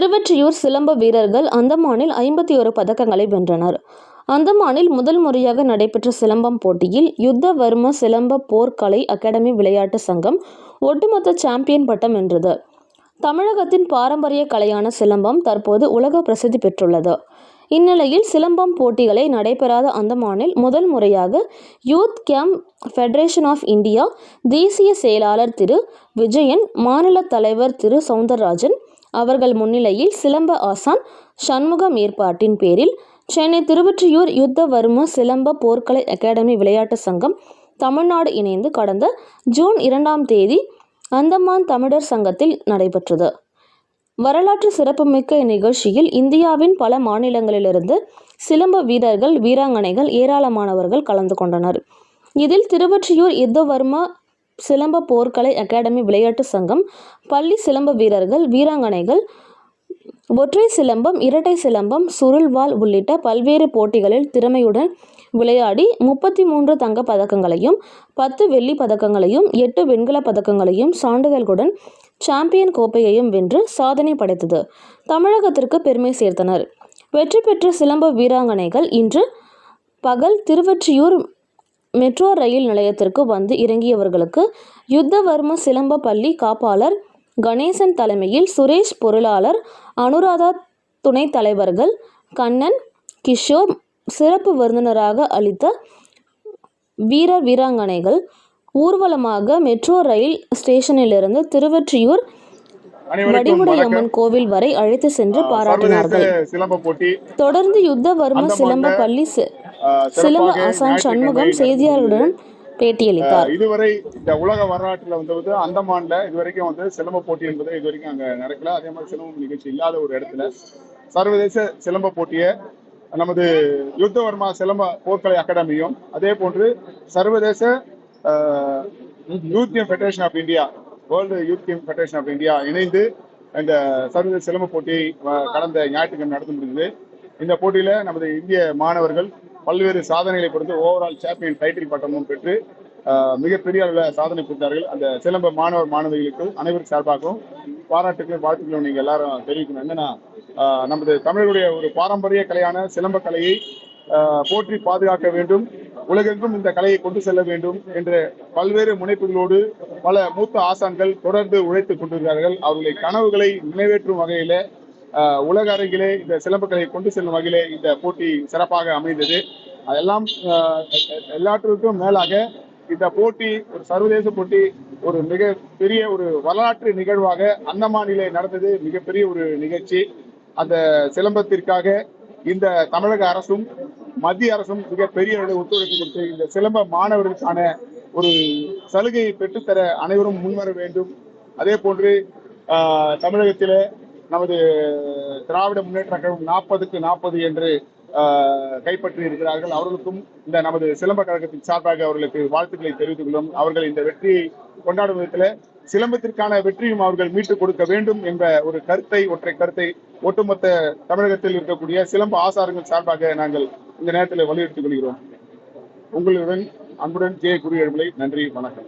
திருவெற்றியூர் சிலம்ப வீரர்கள் அந்தமானில் ஐம்பத்தி ஒரு பதக்கங்களை வென்றனர். அந்தமானில் முதல் முறையாக நடைபெற்ற சிலம்பம் போட்டியில் யுத்தவர்ம சிலம்ப போர்க்கலை அகாடமி விளையாட்டு சங்கம் ஒட்டுமொத்த சாம்பியன் பட்டம் வென்றது. தமிழகத்தின் பாரம்பரிய கலையான சிலம்பம் தற்போது உலக பிரசித்தி பெற்றுள்ளது. இந்நிலையில் சிலம்பம் போட்டிகளை நடைபெறாத அந்தமானில் முதல் முறையாக youth camp federation of India தேசிய செயலாளர் திரு. விஜயன் மாநில தலைவர் திரு. சவுந்தரராஜன் அவர்கள் முன்னிலையில் சிலம்ப ஆசான் சண்முகம் ஏற்பாட்டின் பேரில் சென்னை திருவொற்றியூர் யுத்தவர்ம சிலம்ப போர்க்கலை அகாடமி விளையாட்டு சங்கம் தமிழ்நாடு இணைந்து கடந்த ஜூன் இரண்டாம் தேதி அந்தமான் தமிழர் சங்கத்தில் நடைபெற்றது. வரலாற்று சிறப்புமிக்க இந்நிகழ்ச்சியில் இந்தியாவின் பல மாநிலங்களிலிருந்து சிலம்ப வீரர்கள் வீராங்கனைகள் ஏராளமானவர்கள் கலந்து கொண்டனர். இதில் திருவொற்றியூர் யுத்தவர்ம சிலம்ப போர்க்கலை அகாடமி விளையாட்டு சங்கம் பள்ளி சிலம்ப வீரர்கள் வீராங்கனைகள் ஒற்றை சிலம்பம் இரட்டை சிலம்பம் சுருள்வால் உள்ளிட்ட பல்வேறு போட்டிகளில் திறமையுடன் விளையாடி முப்பத்தி மூன்று தங்கப் பதக்கங்களையும் பத்து வெள்ளி பதக்கங்களையும் எட்டு வெண்கலப் பதக்கங்களையும் சான்றிதழ்களுடன் சாம்பியன் கோப்பையையும் வென்று சாதனை படைத்தது. தமிழகத்திற்கு பெருமை சேர்த்தனர். வெற்றி பெற்ற சிலம்ப வீராங்கனைகள் இன்று பகல் திருவொற்றியூர் மெட்ரோ ரயில் நிலையத்திற்கு வந்து இறங்கியவர்களுக்கு யுத்தவர்ம சிலம்ப பள்ளி காப்பாளர் கணேசன் தலைமையில் சுரேஷ் பொருளாளர் அனுராதா துணைத் தலைவர்கள் கண்ணன் கிஷோர் சிறப்பு விருந்தினராக அளித்த வீரர் வீராங்கனைகள் ஊர்வலமாக மெட்ரோ ரயில் ஸ்டேஷனிலிருந்து திருவொற்றியூர் வடிவுடையம்மன் கோவில் வரை அழைத்து சென்று பாராட்டினார்கள். தொடர்ந்து யுத்தவர்ம சிலம்ப பள்ளி சிலம்ப ஆசான் சண்முகம் செய்தியாளர்களுடன் பேட்டியளித்தார். இதுவரை இந்த உலக வரலாற்றுல வந்து அந்தமான்ல இதுவரைக்கும் வந்து சிலம்ப போட்டி என்பது இதுவரைக்கும் அங்க நடக்கல. அதே மாதிரி சிலம்ப நிகழ்ச்சி இல்லாத ஒரு இடத்துல சர்வதேச சிலம்ப போட்டியை நமது யுத்தவர்மா சிலம்ப போர்க்கலை அகாடமியும் அதே போன்று சர்வதேச youth game federation of India world youth game federation of India இணைந்து இந்த சர்வதேச சிலம்ப போட்டியை கடந்த ஞாயிற்றுக்கிழமை நடத்த முடிந்தது. இந்த போட்டியில நமது இந்திய மாணவர்கள் பல்வேறு சாதனைகளை கொடுத்து ஓவரால் சாம்பியன் டைட்டில் பட்டமும் பெற்று மிகப்பெரிய அளவில் சாதனை புரிந்தார்கள். அந்த சிலம்ப மாணவர் மாணவிகளுக்கு அனைவரும் சார்பாகவும் பாராட்டுகளும் வாழ்த்துக்களும் நீங்கள் எல்லாரும் தெரிவிக்கணும். என்னன்னா நமது தமிழருடைய ஒரு பாரம்பரிய கலையான சிலம்ப கலையை போற்றி பாதுகாக்க வேண்டும். உலகெங்கும் இந்த கலையை கொண்டு செல்ல வேண்டும் என்ற பல்வேறு முனைப்புகளோடு பல மூத்த ஆசான்கள் தொடர்ந்து உழைத்துக் கொண்டிருக்கிறார்கள். அவர்களை கனவுகளை நிறைவேற்றும் வகையில உலக அரங்கிலே இந்த சிலம்பக்கலையை கொண்டு செல்லும் வகையிலே இந்த போட்டி சிறப்பாக அமைந்தது. அதெல்லாம் எல்லாற்றுக்கும் மேலாக இந்த போட்டி ஒரு சர்வதேச போட்டி ஒரு மிக பெரிய ஒரு வரலாற்று நிகழ்வாக அந்தமானிலே நடந்தது. மிகப்பெரிய ஒரு நிகழ்ச்சி. அந்த சிலம்பத்திற்காக இந்த தமிழக அரசும் மத்திய அரசும் மிக பெரிய அளவில் ஒத்துழைப்பு கொடுத்து இந்த சிலம்ப மாணவர்களுக்கான ஒரு சலுகையை பெற்றுத்தர அனைவரும் முன்வர வேண்டும். அதே போன்று ஆஹ், தமிழகத்திலே நமது திராவிட முன்னேற்ற கழகம் நாற்பதுக்கு நாற்பது என்று கைப்பற்றி இருக்கிறார்கள் அவர்களுக்கும் இந்த நமது சிலம்ப கழகத்தின் சார்பாக அவர்களுக்கு வாழ்த்துக்களை தெரிவித்துக் கொள்ளும் அவர்கள் இந்த வெற்றியை கொண்டாடும் விதத்தில் சிலம்பத்திற்கான வெற்றியும் அவர்கள் மீட்டுக் கொடுக்க வேண்டும் என்ற ஒரு கருத்தை ஒற்றை கருத்தை ஒட்டுமொத்த தமிழகத்தில் இருக்கக்கூடிய சிலம்ப ஆசாரங்கள் சார்பாக நாங்கள் இந்த நேரத்தில் வலியுறுத்திக் கொள்கிறோம். உங்களுடன் அன்புடன் ஜே. குரு நன்றி வணக்கம்.